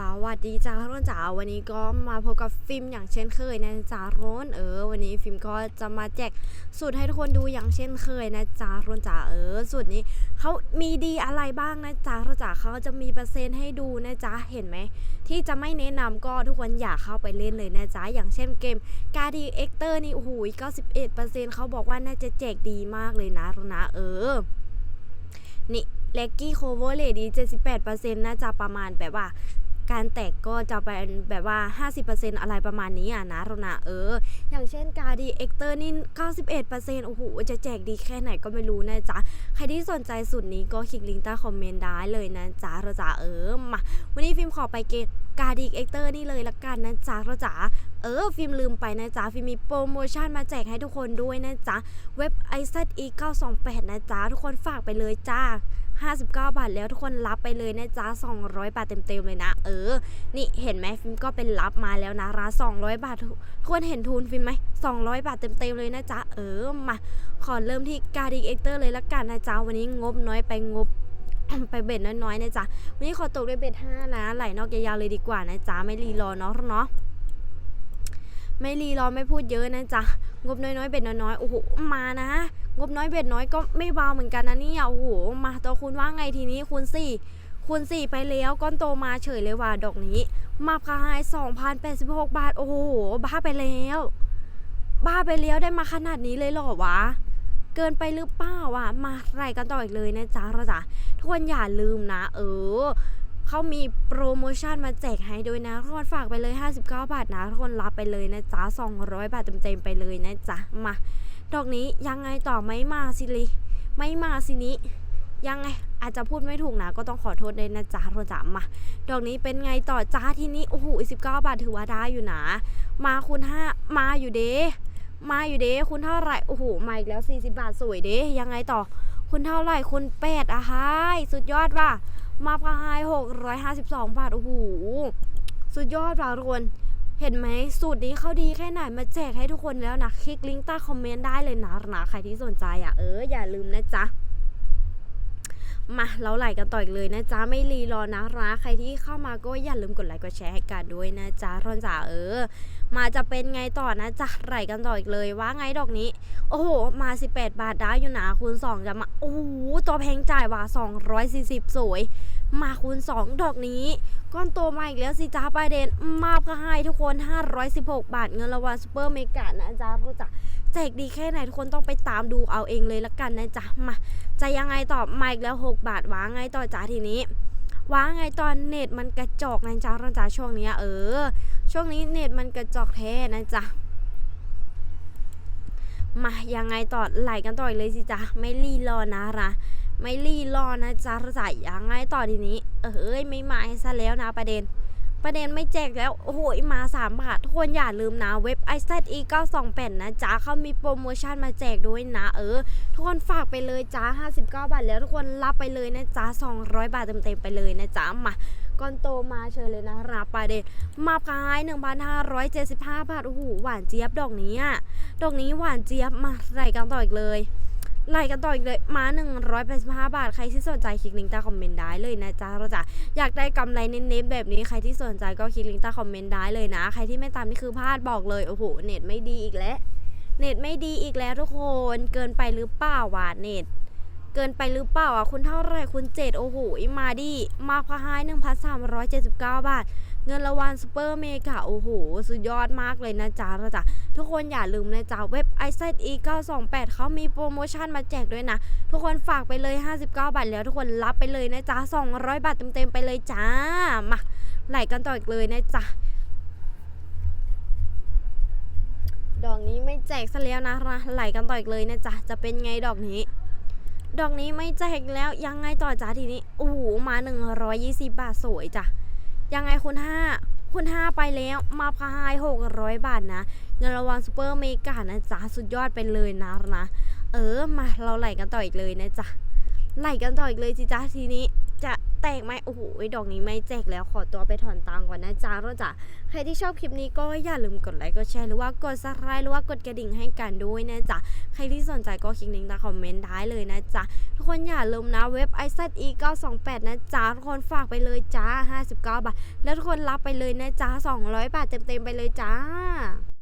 สวัสดีจ้าทุกคนจ๋าวันนี้ก็มาพบกับฟิล์มอย่างเช่นเคยนะจ๊ะร้นเออ วันนี้ฟิล์มก็จะมาแจกสูตรให้ทุกคนดูอย่างเช่นเคยนะจ๊ะร้นจ๋าเออสูตรนี้เขามีดีอะไรบ้างนะจ๊ะทุกคนจ๋าเขาจะมีเปอร์เซ็นต์ให้ดูนะจ๊ะเห็นไหมที่จะไม่แนะนำก็ทุกคนอยากเข้าไปเล่นเลยนะจ๊ะอย่างเช่นเกมกาดีเอ็กเตอร์นี่โอ้โห91%เอ็ดเปอร์เซ็นต์เขาบอกว่าน่าจะแจกดีมากเลยนะรนะเออนี่เลกกี้โคเวอร์เลดี78%น่าจะประมาณแบบว่า การแตกก็จะเป็นแบบว่า 50%อะไรประมาณนี้อะนะเรานะเออ อย่างเช่นการดีเอ็กเตอร์นี่ 91%โอ้โห จะแจกดีแค่ไหนก็ไม่รู้นะจ๊ะ ใครที่สนใจสุดนี้ก็คลิกลิงก์ใต้คอมเมนต์ได้เลยนะจ๊ะเราจะเออมาวันนี้ฟิล์มขอไปเกตการดีเอ็กเตอร์นี่เลยละกันนะจ๊ะเราจะเออ ฟิล์มลืมไปนะจ๊ะ ฟิล์มมีโปรโมชั่นมาแจกให้ทุกคนด้วยนะจ๊ะ เว็บ i z e 928นะจ๊ะ ทุกคนฝากไปเลยจ้า 59 บาทแล้วทุกคนรับไปเลยนะจ๊ะ200 บาทเต็มๆเลยนะ เออ นี่เห็นไหมฟิล์มก็เป็นรับมาแล้วนะรา200 บาททุกคนเห็นทุนฟิล์มไหม200 บาทเต็มๆเลยนะจ๊ะ เออ มา ขอเริ่มที่การดีเอ็กเตอร์เลยละกันนะจ๊ะ วันนี้งบน้อยไปงบไปเบ็ดน้อยๆนะจ๊ะ วันนี้ขอตกด้วยเบ็ด5นะ ไหลนอกยาวๆเลยดีกว่านะจ๊ะ ไม่รีรอเนาะเนาะ ไม่รีรอไม่พูดเยอะนะจ๊ะ งบน้อยๆเบ็ดน้อยๆ โอ้โห มานะ งบน้อยเบ็ดน้อยก็ไม่เบาเหมือนกันนะเนี่ย โอ้โห มาตัวคุณว่าไงทีนี้คูณสี่คูณสี่ไปแล้วก้อนโตมาเฉยเลยว่ะดอกนี้ มาพาย 2,086 บาท โอ้โห บ้าไปแล้ว บ้าไปแล้วได้มาขนาดนี้เลยหรอวะเกินไปหรือเปล่าวะมาไล่กันต่ออีกเลยนะจ๊ะเราจ๊ะทุกคนอย่าลืมนะ เออ เขามีโปรโมชั่นมาแจกให้ด้วยนะทุกคนฝากไปเลย 59 บาทนะทุกคนรับไปเลยนะจ๊ะ200 บาทเต็มๆไปเลยนะจ๊ะมาดอกนี้ยังไงต่อไม่มาสิลิไม่มาสินี้ยังไงอาจจะพูดไม่ถูกนะก็ต้องขอโทษเลยนะจ๊ะโทรจ๋ามาดอกนี้เป็นไงต่อจ้าที่นี้โอ้โห19บาทถือว่าได้อยู่นะ มาคุณห้ามาอยู่เด้มาอยู่เด้คุณเท่าไหร่โอ้โหมาอีกแล้ว40บาทสวยเด้ยังไงต่อ คุณเท่าไหร่คุณแปดอะฮายสุดยอดว่ะ มาพาย652 บาท โอ้โห สุดยอดว่ะทุกคน เห็นไหมสูตรนี้เขาดีแค่ไหนมาแจกให้ทุกคนแล้วนะ คลิกลิงก์ใต้คอมเมนต์ได้เลยนะนะใครที่สนใจอะ เออ อย่าลืมนะจ๊ะ มาเราไหลกันต่ออีกเลยนะจ๊ะไม่รีรอนะนะใครที่เข้ามาก็อย่าลืมกดไลค์กดแชร์ให้กันด้วยนะจ๊ะรอนจ๋าเออ มาจะเป็นไงต่อนะจ๊ะไหลกันต่ออีกเลยว่าไงดอกนี้ โอ้โห มา 18 บาทได้อยู่นะคูณ2จะมาโอ้โหตัวแพงจ่ายว่ะ240 สวย มาคูณ 2 ดอกนี้ ก้อนโตมาอีกแล้วสิจ้าประเด็นมาพให้ทุกคน 516 บาทเงินรางวัลซูเปอร์เมกะนะจ๊ะรู้จัก แจกดีแค่ไหนทุกคนต้องไปตามดูเอาเองเลยละกันนะจ๊ะมาจะยังไงต่อมาอีกแล้ว 6 บาทว้าไงต่อจ้าทีนี้ว้าไงตอนเน็ตมันกระจอกนะจ๊ะรู้จักช่วงนี้เออ ช่วงนี้เน็ตมันกระจอกแท้นะจ๊ะมายังไงต่อไหลกันต่ออีกเลยสิจ๊ะไม่รีรอนะนะไม่รีรอนะจ๊ะจ่ายยังไงต่อทีนี้ เอ้ยไม่มาซะแล้วนะประเด็น ประเด็นไม่แจกแล้ว โอ้โหมา3บาททุกคนอย่าลืมนะเว็บ i z e 928นะจ๊ะเขามีโปรโมชั่นมาแจกด้วยนะ เออ ทุกคนฝากไปเลยจ้า59 บาทแล้วทุกคนรับไปเลยนะจ๊ะ200 บาทเต็มๆไปเลยนะจ๊ะมาก่อนโตมาเชิญเลยนะรับประเด็นมาพาย1,575 บาทโอ้โหหวานเจี๊ยบดอกนี้อะดอกนี้หวานเจี๊ยบมาใส่กันต่ออีกเลย ไล่กันต่ออีกเลยมา185 บาท ใครที่สนใจคลิกลิงก์ใต้คอมเมนต์ได้เลยนะจ๊ะเราจะอยากได้กำไรเน้นๆแบบนี้ใครที่สนใจก็คลิกลิงก์ใต้คอมเมนต์ได้เลยนะ ใครที่ไม่ตามนี่คือพลาดบอกเลยโอ้โหเน็ตไม่ดีอีกแล้วเน็ตไม่ดีอีกแล้วทุกคนเกินไปหรือเปล่าวะเน็ตเกินไปหรือเปล่าอะคุณเท่าไรคุณเจ็ดโอ้โหมาดิมาพะไฮหนึ่งพันสามร้อยเจ็ดสิบเก้าบาท เงินรางวัลซูเปอร์เมกะโอ้โห สุดยอดมากเลยนะจ๊ะเราจะทุกคนอย่าลืมนะจ๊ะเว็บ i z e 928เขามีโปรโมชั่นมาแจกด้วยนะ ทุกคนฝากไปเลย 59 บาทแล้วทุกคนรับไปเลยนะจ๊ะ 200 บาทเต็มๆไปเลยจ้า มาไหลกันต่ออีกเลยนะจ๊ะดอกนี้ไม่แจกซะแล้วนะนะไหลกันต่ออีกเลยนะจ๊ะจะเป็นไงดอกนี้ดอกนี้ไม่แจกแล้วยังไงต่อจ้าทีนี้โอ้โหมา 120 บาทสวยจ้ะ ยังไงคุณห้าคุณห้าไปแล้วมาพาย600บาทนะ เงินรางวัลซูเปอร์เมกานะจ๊ะ สุดยอดไปเลยนะนะ เออ มาเราไหลกันต่ออีกเลยนะจ๊ะไหลกันต่ออีกเลยจิจ้าทีนี้ จะแตกไหมโอ้โหดอกนี้ไม่แจกแล้วขอตัวไปถอนตังก่อนนะจ๊ะรถจ๋าใครที่ชอบคลิปนี้ก็อย่าลืมกดไลค์กดแชร์หรือว่ากดซับสไครต์หรือว่ากดกระดิ่งให้กันด้วยนะจ๊ะใครที่สนใจก็คลิกลิงก์ใต้คอมเมนต์ได้เลยนะจ๊ะทุกคนอย่าลืมนะเว็บ i z e 928นะจ๊ะทุกคนฝากไปเลยจ้า59บาทแล้วทุกคนรับไปเลยนะจ๊ะ200 บาทเต็มๆไปเลยจ้า